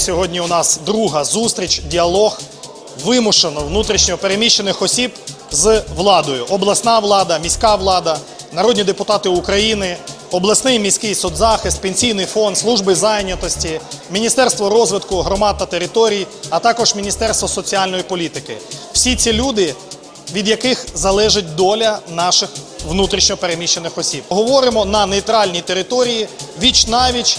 Сьогодні у нас друга зустріч, діалог вимушено внутрішньо переміщених осіб з владою. Обласна влада, міська влада, народні депутати України, обласний міський соцзахист, пенсійний фонд, служби зайнятості, Міністерство розвитку громад та територій, а також Міністерство соціальної політики. Всі ці люди, від яких залежить доля наших внутрішньо переміщених осіб. Говоримо на нейтральній території віч навіч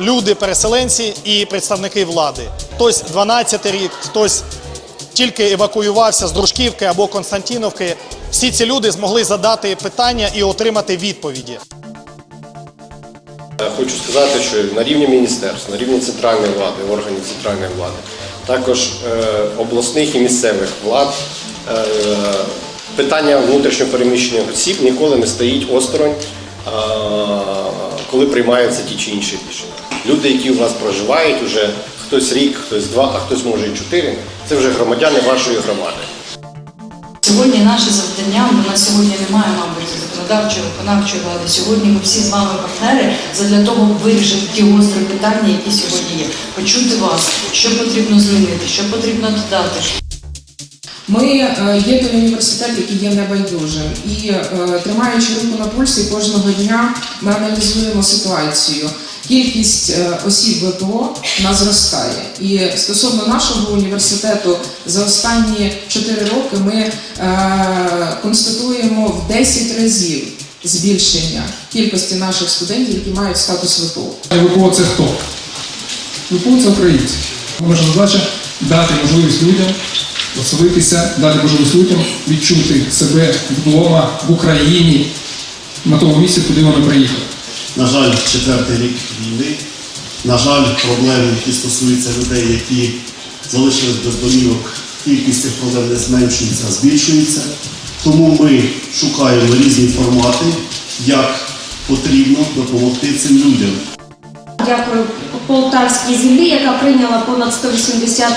люди, переселенці і представники влади. Хтось 12 рік, хтось тільки евакуювався з Дружківки або Константіновки. Всі ці люди змогли задати питання і отримати відповіді. Хочу сказати, що на рівні міністерств, на рівні центральної влади, органів центральної влади, також е, обласних і місцевих влад е, питання внутрішньо переміщених осіб ніколи не стоїть осторонь, коли приймаються ті чи інші рішення. Люди, які у вас проживають, уже хтось рік, хтось два, а хтось може і чотири, це вже громадяни вашої громади. Сьогодні наше завдання, бо на сьогодні немає, мабуть, законодавчої, виконавчої влади. Сьогодні ми всі з вами партнери задля того, щоб вирішити ті гострі питання, які сьогодні є. Почути вас, що потрібно змінити, що потрібно додати. Ми е, є той університет, який є небайдужим, і е, тримаючи руку на пульсі кожного дня, ми аналізуємо ситуацію. Кількість е, осіб ВПО в нас зростає. І стосовно нашого університету, за останні 4 роки ми констатуємо в 10 разів збільшення кількості наших студентів, які мають статус ВПО. ВПО це хто? ВПО це українці. Наша задача дати можливість людям оселитися, дати можливість людям відчути себе вдома в Україні на тому місці, куди вони приїхали. На жаль, четвертий рік війни. На жаль, проблеми, які стосуються людей, які залишились без домівок, кількість цих проблем не зменшується, а збільшується. Тому ми шукаємо різні формати, як потрібно допомогти цим людям. Дякую Полтавській землі, яка прийняла понад 180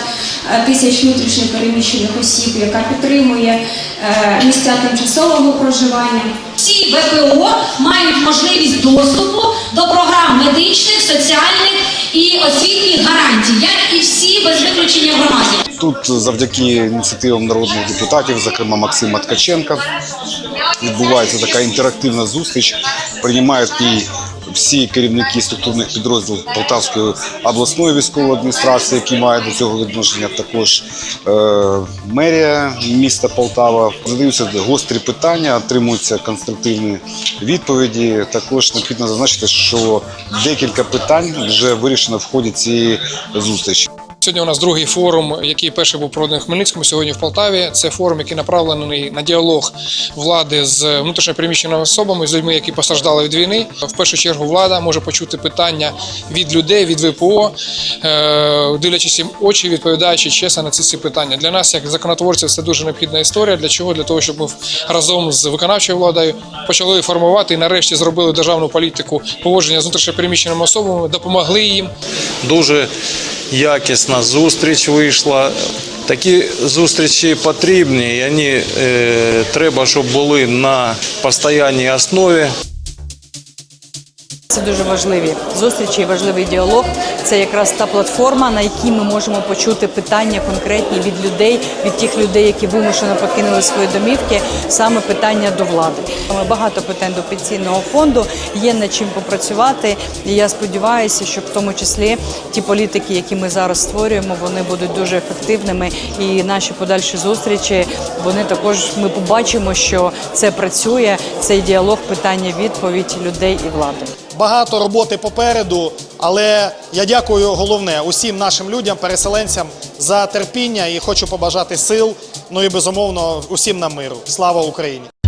тисяч внутрішньо переміщених осіб, яка підтримує е, місця тимчасового проживання. Всі ВПО мають можливість доступу до програм медичних, соціальних і освітніх гарантій, як і всі без виключення громаді. Тут завдяки ініціативам народних депутатів, зокрема Максима Ткаченка, відбувається така інтерактивна зустріч. Приймають і всі керівники структурних підрозділів Полтавської обласної військової адміністрації, які мають до цього відношення, також е, мерія міста Полтава. Задаються гострі питання, отримуються конструктивні відповіді. Також необхідно зазначити, що декілька питань вже вирішено в ході цієї зустрічі. Сьогодні у нас другий форум, який перший був проведений в Хмельницькому, сьогодні в Полтаві. Це форум, який направлений на діалог влади з внутрішньо переміщеними особами, з людьми, які постраждали від війни. В першу чергу влада може почути питання від людей, від ВПО, е, дивлячись їм очі, відповідаючи чесно на ці всі питання. Для нас, як законотворців, це дуже необхідна історія. Для чого? Для того, щоб ми разом з виконавчою владою почали формувати і нарешті зробили державну політику поводження з внутрішньо переміщеними особами, допомогли їм. Дуже якісна зустріч вийшла. Такі зустрічі потрібні, і вони е, треба, щоб були на постійній основі. Це дуже важливі зустрічі, важливий діалог. Це якраз та платформа, на якій ми можемо почути питання конкретні від людей, від тих людей, які вимушено покинули свої домівки, саме питання до влади. Багато питань до пенсійного фонду є над чим попрацювати. І я сподіваюся, що в тому числі ті політики, які ми зараз створюємо, вони будуть дуже ефективними. І наші подальші зустрічі вони також ми побачимо, що це працює. Цей діалог, питання, відповідь людей і влади. Багато роботи попереду, але я дякую головне усім нашим людям, переселенцям за терпіння і хочу побажати сил. Ну і безумовно усім нам миру. Слава Україні!